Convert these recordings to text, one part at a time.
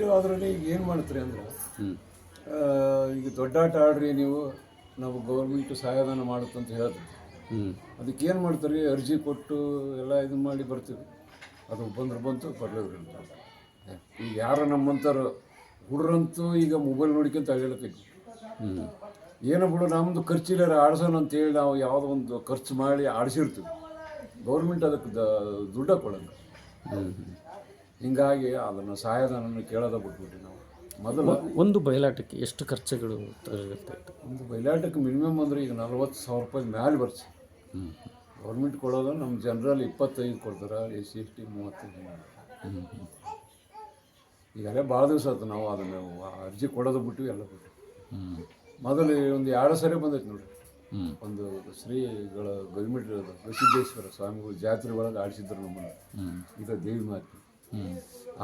Government ಅದರಲ್ಲಿ ಈಗ ಏನು ಮಾಡ್ತೀರಿ ಅಂದ್ರೆ ಈಗ ದೊಡ್ಡ ಆಟ ಆಡ್ರಿ ನೀವು ನಾವು ಗೌರ್ಮೆಂಟ್ ಸಹಾಯಧನ ಮಾಡುತ್ತೆ ಅಂತ ಹೇಳ್ತೀವಿ. ಅದಕ್ಕೆ ಏನು ಮಾಡ್ತಾರೆ? ಅರ್ಜಿ ಕೊಟ್ಟು ಎಲ್ಲ ಇದು ಮಾಡಿ ಬರ್ತೀವಿ. ಅದು ಬಂದ್ರೆ ಬಂತು ಬರಲಿಲ್ಲ ಈಗ ಯಾರು ನಮ್ಮಂಥವ್ರು ಹುಡ್ರಂತೂ ಈಗ ಮೊಬೈಲ್ ನೋಡ್ಕೊಂತ ಅಳಿಲಕ್ಕೈತಿ ಹ್ಞೂ ಏನೋ ಬಿಡು ನಮ್ಮದು ಖರ್ಚಿಲ್ಲ ಆಡ್ಸೋಣ ಅಂತೇಳಿ ನಾವು ಯಾವುದೋ ಒಂದು ಖರ್ಚು ಮಾಡಿ ಆಡಿಸಿರ್ತೀವಿ. ಗೌರ್ಮೆಂಟ್ ಅದಕ್ಕೆ ದುಡ್ಡ ಕೊಡಲ್ಲ. ಹ್ಞೂ ಹಿಂಗಾಗಿ ಅದನ್ನು ಸಹಾಯಧನವನ್ನು ಕೇಳೋದ ಬಿಟ್ಬಿಟ್ಟು ನಾವು. ಮೊದಲು ಒಂದು ಬಯಲಾಟಕ್ಕೆ ಎಷ್ಟು ಖರ್ಚುಗಳು ಇರ್ತಾ ಒಂದು ಬಯಲಾಟಕ್ಕೆ ಮಿನಿಮಮ್ ಅಂದ್ರೆ ಈಗ ನಲ್ವತ್ತು ಸಾವಿರ ರೂಪಾಯಿ ಮ್ಯಾಲೆ ಬರ್ಸಿ. ಗೌರ್ಮೆಂಟ್ ಕೊಡೋದು ನಮ್ಮ ಜನರಲ್ಲಿ ಇಪ್ಪತ್ತೈದು ಕೊಡ್ತಾರೆ ಎಸ್ ಸಿ ಎಸ್ ಟಿ ಮೂವತ್ತೈದು ಈಗಲೇ ಭಾಳ ದಿವಸ ಆಯ್ತು ನಾವು ಅದನ್ನು ಅರ್ಜಿ ಕೊಡೋದು ಬಿಟ್ಟು ಎಲ್ಲ ಬಿಟ್ಟು. ಮೊದಲು ಒಂದು ಎರಡು ಸರಿ ಬಂದೈತೆ ನೋಡಿ ಒಂದು ಶ್ರೀಗಳ ಗವಿಮಠ ಸಿದ್ದೇಶ್ವರ ಸ್ವಾಮಿಗಳು ಜಾತ್ರೆ ಒಳಗೆ ಆಡಿಸಿದ್ರು ನಮ್ಮನ್ನು. ಇದು ದೇವಿ ಮಾತು.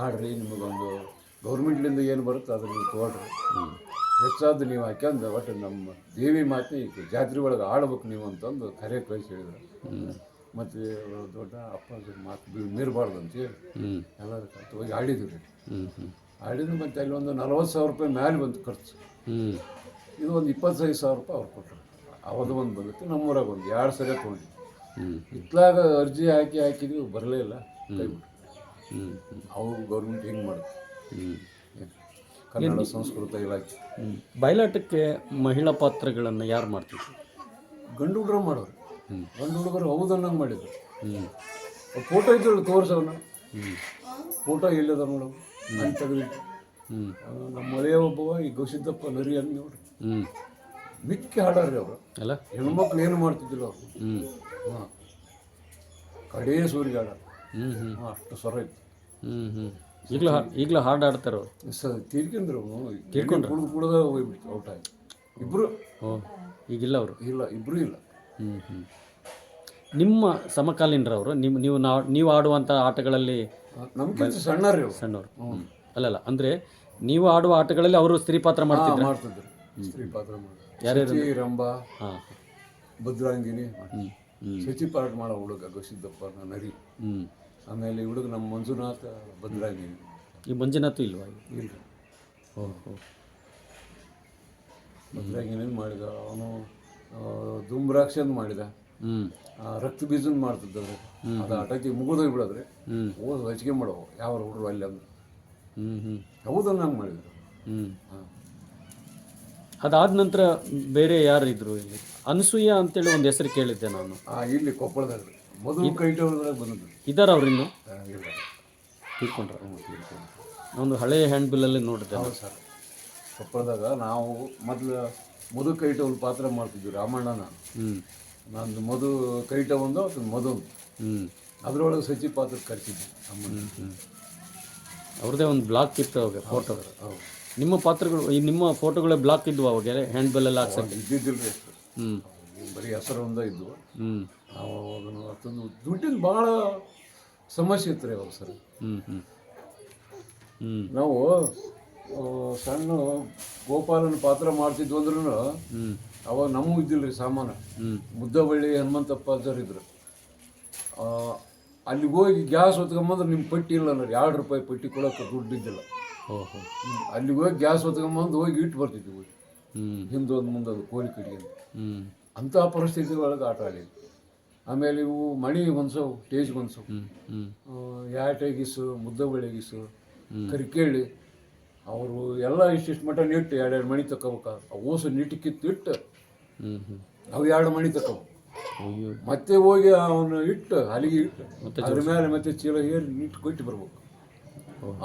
ಆಡ್ರಿ ನಿಮಗೊಂದು ಗೌರ್ಮೆಂಟ್ಲಿಂದ ಏನು ಬರುತ್ತೆ ಅದನ್ನು ನೀವು ತೊಗೊಳ್ರಿ ಹೆಚ್ಚಾದ್ದು ನೀವು ಹಾಕ್ಯಂದು ಒಟ್ಟು ನಮ್ಮ ದೇವಿ ಮಾತೆ ಈಗ ಜಾತ್ರೆ ಒಳಗೆ ಆಡ್ಬೇಕು ನೀವು ಅಂತಂದು ಕರೆ ಕಳಿಸಿ ಹೇಳಿದ್ರು. ಮತ್ತು ದೊಡ್ಡ ಅಪ್ಪ ಮಾತು ಬೀಳ್ ಮೀರಬಾರ್ದು ಅಂತೇಳಿ ಎಲ್ಲರೂ ಕಲ್ತು ಹೋಗಿ ಆಡಿದ್ವಿ ರೀ ಹ್ಞೂ ಹ್ಞೂ ಆಡಿದ್ದು ಮತ್ತು ಅಲ್ಲಿ ಒಂದು ನಲ್ವತ್ತು ಸಾವಿರ ರೂಪಾಯಿ ಮ್ಯಾಲೆ ಬಂತು ಖರ್ಚು. ಹ್ಞೂ ಇದು ಒಂದು ಇಪ್ಪತ್ತೈದು ಸಾವಿರ ರೂಪಾಯಿ ಅವ್ರು ಕೊಟ್ಟರು. ಅವದು ಒಂದು ಬಂದಿತ್ತು ನಮ್ಮೂರಾಗ ಒಂದು. ಎರಡು ಸರಿ ತೊಗೊಂಡಿದ್ವಿ ಹ್ಞೂ ಇತ್ಲಾಗ ಅರ್ಜಿ ಹಾಕಿ ಹಾಕಿದ್ವಿ ಬರಲೇ ಇಲ್ಲ. ಕೈ ಬಿಟ್ಟು ಹ್ಞೂ ಹ್ಞೂ ಅವು ಗೌರ್ಮೆಂಟ್ ಹಿಂಗೆ ಮಾಡುತ್ತೆ? ಹ್ಞೂ ಕನ್ನಡ ಸಂಸ್ಕೃತ ಇಲಾಖೆ. ಹ್ಞೂ ಬಯಲಾಟಕ್ಕೆ ಮಹಿಳಾ ಪಾತ್ರಗಳನ್ನು ಯಾರು ಮಾಡ್ತಿದ್ರು? ಗಂಡು ಹುಡುಗರು ಮಾಡೋರು. ಹ್ಞೂ ಗಂಡು ಹುಡುಗರು ಹೌದನ್ನಂಗೆ ಮಾಡಿದ್ರು. ಹ್ಞೂ ಫೋಟೋ ಇದ್ದಳು ತೋರ್ಸವನ್ನ ಹ್ಞೂ ಫೋಟೋ ಎಲ್ಲಿದ ನೋಡು? ನಾನು ತೆಗೆದಿಟ್ಟು. ಹ್ಞೂ ನಮ್ಮ ಮಳೆಯ ಒಬ್ಬವ ಈ ಗೌಸಿದ್ದಪ್ಪ ನರಿ ಹ್ಞೂ ಮಿಕ್ಕಿ ಹಾಡಾರ್ರಿ ಅವರು. ಅಲ್ಲ? ಹೆಣ್ಮಕ್ಳು ಏನು ಮಾಡ್ತಿದ್ದಿಲ್ಲ ಅವರು. ಹ್ಞೂ ಹಾಂ. ಕಡೇ ಸೂರಿಗೆ ಹಾಡ ಹ್ಞೂ ಹ್ಞೂ ಅಷ್ಟು ಸ್ವರ ಇತ್ತು. ಹ್ಞೂ ಹ್ಞೂ ಈಗಲೂ ಈಗಲೂ ಹಾಡು ಆಡ್ತಾರೋ ಸ ತೀರ್ಕೊಂಡ್ರು. ತೀರ್ಕೊಂಡು ಕುಡ್ದು ಕುಡ್ದ ಹೋಗ್ಬಿಡ್ತು ಔಟ್ ಆಯ್ತು ಇಬ್ರು. ಓ ಈಗಿಲ್ಲ ಅವರು? ಇಲ್ಲ ಇಬ್ಬರೂ ಇಲ್ಲ. ಹ್ಞೂ ಹ್ಞೂ ನಿಮ್ಮ ಸಮಕಾಲೀನರವರು ನಿಮ್ಮ ನೀವು ನಾವು ನೀವು ಆಡುವಂಥ ಆಟಗಳಲ್ಲಿ ನಮ್ಗಿಂತ ಸಣ್ಣವರು ಅವ್ರು ಸಣ್ಣವರು. ಅಲ್ಲಲ್ಲ ಅಂದರೆ ನೀವು ಆಡುವ ಆಟಗಳಲ್ಲಿ ಅವರು ಸ್ತ್ರೀ ಪಾತ್ರ ಮಾಡ್ತಿದ್ರು? ಮಾಡ್ತಿದ್ರು. ಸ್ತ್ರೀ ಪಾತ್ರ ಯಾರ್ಯಾರು? ರಂಬ ಹಾಂ. ಭದ್ರಾಂಗಿನಿ ಹ್ಞೂ ಪಾರ್ಟ್ ಮಾಡೋ ಹುಡುಗ ಗೋಸಿದ್ದಪ್ಪ ನರಿ ಆಮೇಲೆ ಈ ಹುಡುಗ ನಮ್ಮ ಮಂಜುನಾಥ ಬಂದ್ರಾಗಿ. ಈ ಮಂಜುನಾಥ ಇಲ್ವಾ? ಇಲ್ಲ. ಓಹೋ. ಬಂದ್ರಾಗಿನೇನು ಮಾಡಿದ? ಅವನು ಅಂತ ಮಾಡಿದ. ರಕ್ತ ಬೀಜನ್ ಮಾಡ್ತಿದ್ದ ಅದು ಅಟಕಿ ಮುಗಿದೋಗಿ ಬಿಡೋದ್ರಿ ಓದ್ ಹಚ್ಕೆ ಮಾಡೋ ಯಾವ ಹುಡುಗರು ಅಲ್ಲಿ ಅಂದ್ರೆ ಹೌದನ್ನ ಹಂಗೆ ಮಾಡಿದ್ರು. ಅದಾದ ನಂತರ ಬೇರೆ ಯಾರು ಇದ್ರು ಇಲ್ಲಿ? ಅನಸೂಯ ಅಂತೇಳಿ ಒಂದು ಹೆಸರು ಕೇಳಿದ್ದೆ ನಾನು. ಇಲ್ಲಿ ಕೊಪ್ಪಳದಾಗ ಮೊದಲು ಕೈಟವ್ರದಾಗ ಬಂದದ್ದು. ಇದಾರ ಅವ್ರು ಇನ್ನು? ಆ, ಇಲ್ಲ. ಒಂದು ಹಳೆಯ ಹ್ಯಾಂಡ್ ಬಿಲ್ಲಲ್ಲಿ ನೋಡಿದ್ದೆ ಹೌದು ಸರ್. ಕೊಪ್ಪಳದಾಗ ನಾವು ಮೊದಲು ಮಧು ಕೈಟವಲ್ ಪಾತ್ರ ಮಾಡ್ತಿದ್ವಿ ರಾಮಣ್ಣ ಹ್ಞೂ ನಂದು ಮಧು ಕೈಟ ಒಂದು ಅದು ಮಧು ಅದ್ರೊಳಗೆ ಸಚಿವ ಪಾತ್ರ ಅಮ್ಮನ ಹ್ಞೂ ಅವ್ರದ್ದೇ ಒಂದು ಬ್ಲಾಕ್ ಇತ್ತು ಅವಾಗ ಫೋಟೋ ನಿಮ್ಮ ಪಾತ್ರಗಳು ಈ ನಿಮ್ಮ ಫೋಟೋಗಳೇ ಬ್ಲಾಕ್ ಇದ್ವು ಅವಾಗ ಹ್ಯಾಂಡ್ ಬೆಲ್ಲೆಲ್ಲ ಹಾಕ್ಸಕ್ಕೆ? ಇದ್ದಿದ್ದಿಲ್ಲ ಬರೀ ಹೆಸರು ಒಂದ ಹ್ಞೂ ನಾವು ಅದನ್ನು ಅದೊಂದು ದುಡ್ಡಿನ ಭಾಳ ಸಮಸ್ಯೆ ಇತ್ತು ರೀ ಅವಾಗ ಸರ್. ನಾವು ಸಣ್ಣ ಗೋಪಾಲನ ಪಾತ್ರ ಮಾಡ್ತಿದ್ವು ಅಂದ್ರೂ ಹ್ಞೂ ಅವಾಗ ನಮಗೂ ಇದ್ದಿಲ್ಲ ರೀ ಸಾಮಾನು. ಹ್ಞೂ ಮುದ್ದಬಳ್ಳಿ ಹನುಮಂತಪ್ಪ ಅಜ್ಜರ್ ಇದ್ರು. ಅಲ್ಲಿಗೆ ಹೋಗಿ ಗ್ಯಾಸ್ ಹೊತ್ಕೊಂಬಂದ್ರೆ ನಿಮ್ಮ ಪಟ್ಟಿ ಇಲ್ಲ ಅಂದ್ರೆ ಎರಡು ರೂಪಾಯಿ ಪಟ್ಟಿ ಕೊಡೋಕೆ ದುಡ್ಡು ಇದ್ದಿಲ್ಲ. ಅಲ್ಲಿಗೆ ಹೋಗಿ ಗ್ಯಾಸ್ ಹೊತ್ಕೊಂಬಂದು ಹೋಗಿ ಇಟ್ಟು ಬರ್ತಿದ್ವಿ. ಹೋಗಿ ಹಿಂದೊಂದು ಮುಂದೊಂದು ಕೋಳಿ ಕಡಿಗೆ ಅಂತ ಹ್ಞೂ ಅಂಥ ಪರಿಸ್ಥಿತಿ ಒಳಗೆ ಆಟ ಆಡಿದ್ವಿ. ಆಮೇಲೆ ಇವು ಮಣಿ ಹೊಂದ್ಸವು ಟೇಜ್ ಹೊಂದ್ಸವು. ಯಾಟೆಗಿಸು ಮುದ್ದಬಳ್ಳಿಗಿಸು ಕರಿಕೇಳಿ ಅವರು ಎಲ್ಲ ಇಷ್ಟಿಷ್ಟು ಮಟ್ಟ ನಿಟ್ಟು ಎರಡೆರಡು ಮಣಿ ತಗೋಬೇಕಾದ್ರೆ ಓಸು ನಿಟ್ಟು ಕಿತ್ತು ಇಟ್ಟು ಅವು ಎರಡು ಮಣಿ ತಕ್ಕವು. ಮತ್ತೆ ಹೋಗಿ ಅವನು ಇಟ್ಟು ಅಲ್ಲಿಗೆ ಇಟ್ಟು ಅದ್ರ ಮೇಲೆ ಮತ್ತೆ ಚೀಲ ಏರಿ ನಿಟ್ಟು ಕೊಟ್ಟು ಬರ್ಬೇಕು.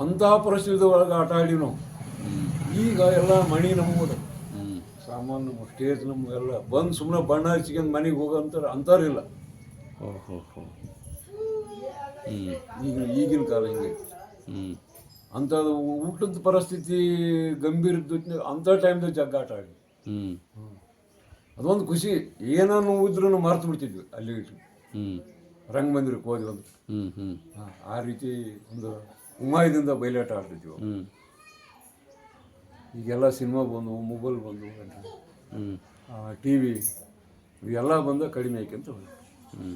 ಅಂತಹ ಪರಿಸ್ಥಿತಿ ಒಳಗೆ ಆಟ ಆಡಿ ನಾವು. ಈಗ ಎಲ್ಲ ಮಣಿ ನಮ್ಮದು ಸಾಮಾನು ಸ್ಟೇಜ್ ನಮ್ಮ ಎಲ್ಲ ಬಂದು ಸುಮ್ಮನೆ ಬಣ್ಣ ಹಚ್ಕೊಂಡು ಮನೆಗೆ ಹೋಗಂತಾರೆ ಅಂತಾರಿಲ್ಲ. ಓಹೋ ಈಗ ಈಗಿನ ಕಾಲ ಹಿಂಗೆ. ಹ್ಞೂ ಅಂಥದ್ದು ಊಟದ ಪರಿಸ್ಥಿತಿ ಗಂಭೀರ ಇದ್ದು ಅಂಥ ಟೈಮ್ದಾಗ ಜಗ್ಗಾಟ ಆಡಿ. ಹ್ಞೂ ಅದೊಂದು ಖುಷಿ. ಏನೋ ನೋವಿದ್ರೂ ಮರ್ತು ಬಿಡ್ತಿದ್ವಿ ಅಲ್ಲಿ ಹ್ಞೂ ರಂಗಮಂದಿರಕ್ಕೆ ಹೋದ್ವಿ ಒಂದು ಹ್ಞೂ ಹ್ಞೂ ಹಾ, ಆ ರೀತಿ ಒಂದು ಉಮಾಯದಿಂದ ಬಯಲಾಟ ಆಡ್ತಿದ್ವಿ. ಹ್ಞೂ ಈಗೆಲ್ಲ ಸಿನಿಮಾ ಬಂದವು ಮೊಬೈಲ್ ಬಂದವು ಹ್ಞೂ ಟಿ ವಿ ಇವೆಲ್ಲ ಬಂದು ಕಡಿಮೆ ಆಯ್ಕೆ ಅಂತ ಹ್ಞೂ